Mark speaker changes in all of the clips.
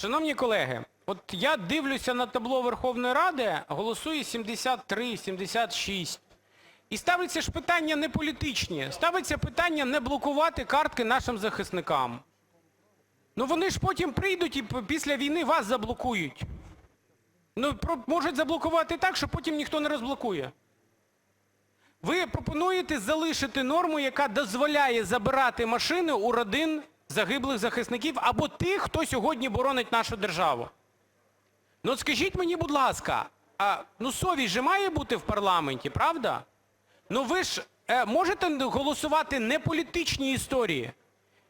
Speaker 1: Шановні колеги, от я дивлюся на табло Верховної Ради, голосує 73, 76. І ставиться ж питання не політичні, ставиться питання не блокувати картки нашим захисникам. Ну вони ж потім прийдуть і після війни вас заблокують. Ну, можуть заблокувати так, що потім ніхто не розблокує. Ви пропонуєте залишити норму, яка дозволяє забирати машини у родин загиблих захисників або тих, хто сьогодні боронить нашу державу. Ну от скажіть мені, будь ласка, а, ну совість же має бути в парламенті, правда? Ну ви ж е, можете голосувати не політичні історії.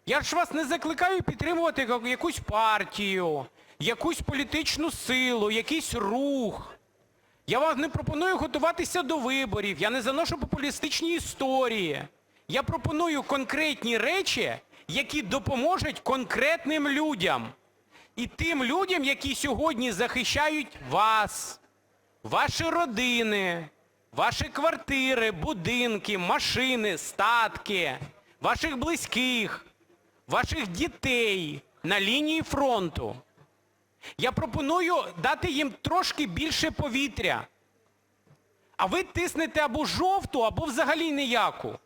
Speaker 1: Я ж вас не закликаю підтримувати якусь партію, якусь політичну силу, якийсь рух. Я вам не пропоную готуватися до виборів, я не заношу популістичні історії. Я пропоную конкретні речі, які допоможуть конкретним людям. І тим людям, які сьогодні захищають вас, ваші родини, ваші квартири, будинки, машини, статки, ваших близьких, ваших дітей на лінії фронту. Я пропоную дати їм трошки більше повітря. А ви тиснете або жовту, або взагалі ніяку.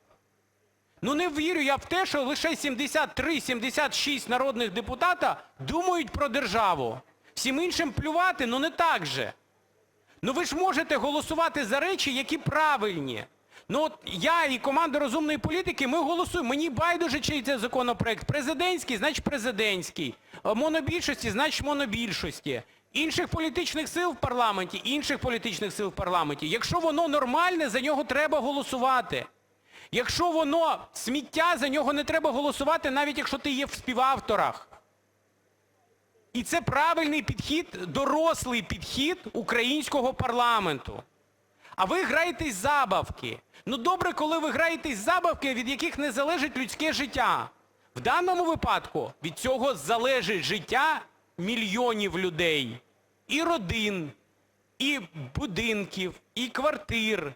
Speaker 1: Ну не вірю я в те, що лише 73-76 народних депутата думають про державу. Всім іншим плювати, ну не так же. Ну ви ж можете голосувати за речі, які правильні. Ну от я і команда розумної політики, ми голосуємо. Мені байдуже, чий це законопроект. Президентський, значить президентський. Монобільшості, значить монобільшості. Інших політичних сил в парламенті, інших політичних сил в парламенті. Якщо воно нормальне, за нього треба голосувати. Якщо воно сміття, за нього не треба голосувати, навіть якщо ти є в співавторах. І це правильний підхід, дорослий підхід українського парламенту. А ви граєтесь забавки. Ну добре, коли ви граєтесь забавки, від яких не залежить людське життя. В даному випадку від цього залежить життя мільйонів людей. І родин, і будинків, і квартир,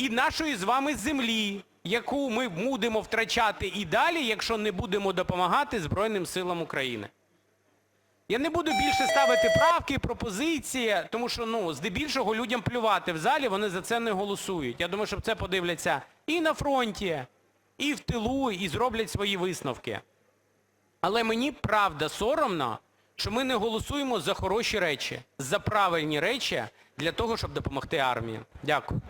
Speaker 1: і нашої з вами землі, яку ми будемо втрачати і далі, якщо не будемо допомагати Збройним силам України. Я не буду більше ставити правки, пропозиції, тому що ну, здебільшого людям плювати в залі, вони за це не голосують. Я думаю, що це подивляться і на фронті, і в тилу, і зроблять свої висновки. Але мені правда соромно, що ми не голосуємо за хороші речі, за правильні речі для того, щоб допомогти армії. Дякую.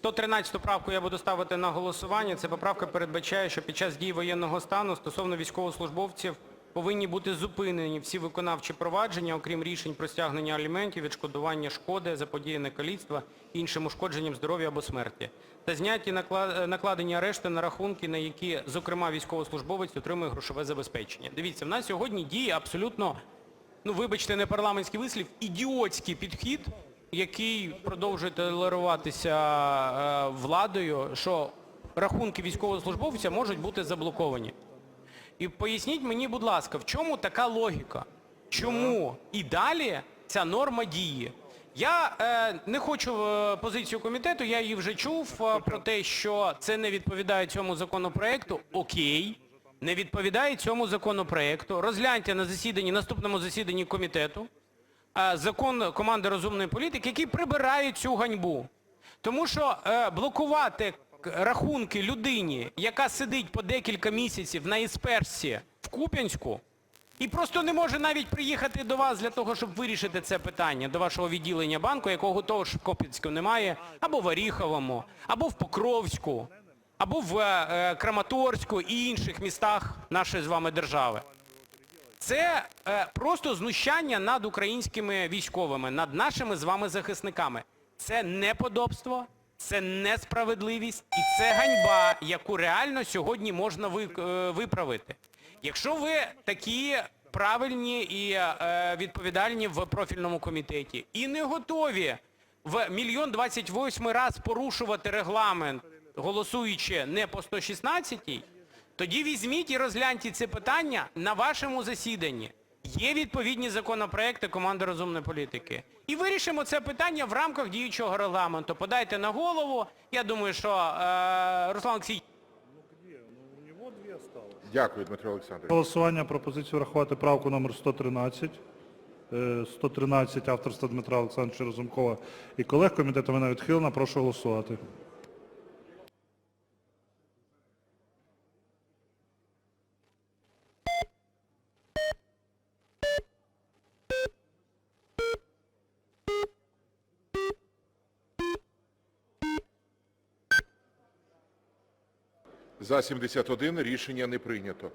Speaker 1: 113 правку я буду ставити на голосування. Ця поправка передбачає, що під час дії воєнного стану стосовно військовослужбовців повинні бути зупинені всі виконавчі провадження, окрім рішень про стягнення аліментів, відшкодування шкоди, заподіяне каліцтва, іншим ушкодженням здоров'я або смерті, та зняті накладені арешти на рахунки, на які, зокрема, військовослужбовець отримує грошове забезпечення. Дивіться, в нас сьогодні діє абсолютно ну вибачте, не парламентський вислів, ідіотський підхід, який продовжує толеруватися е, владою, що рахунки військовослужбовця можуть бути заблоковані. І поясніть мені, будь ласка, в чому така логіка? Чому і далі ця норма діє? Я е, не хочу е, позицію комітету, я її вже чув е, про те, що це не відповідає цьому законопроекту. Окей, не відповідає цьому законопроекту. Розгляньте на засіданні, наступному засіданні комітету закон команди розумної політики, який прибирає цю ганьбу. Тому що е, блокувати рахунки людині, яка сидить по декілька місяців на ісперсі в Куп'янську, і просто не може навіть приїхати до вас для того, щоб вирішити це питання, до вашого відділення банку, якого того ж в Куп'янську немає, або в Оріховому, або в Покровську, або в е, е, Краматорську і інших містах нашої з вами держави. Це е, просто знущання над українськими військовими, над нашими з вами захисниками. Це неподобство, це несправедливість і це ганьба, яку реально сьогодні можна ви- е, виправити. Якщо ви такі правильні і е, відповідальні в профільному комітеті і не готові в мільйон двадцять восьмий раз порушувати регламент, голосуючи не по 116-й, тоді візьміть і розгляньте це питання на вашому засіданні. Є відповідні законопроекти команди розумної політики. І вирішимо це питання в рамках діючого регламенту. Подайте на голову. Я думаю, що е, Руслан Олексійович
Speaker 2: Дякую, Дмитро Олександрович.
Speaker 3: Голосування пропозицію врахувати правку номер 113. Е, 113 авторства Дмитра Олександровича Разумкова і колег. Комітетом вона відхилена. Прошу голосувати.
Speaker 2: За 71 рішення не прийнято.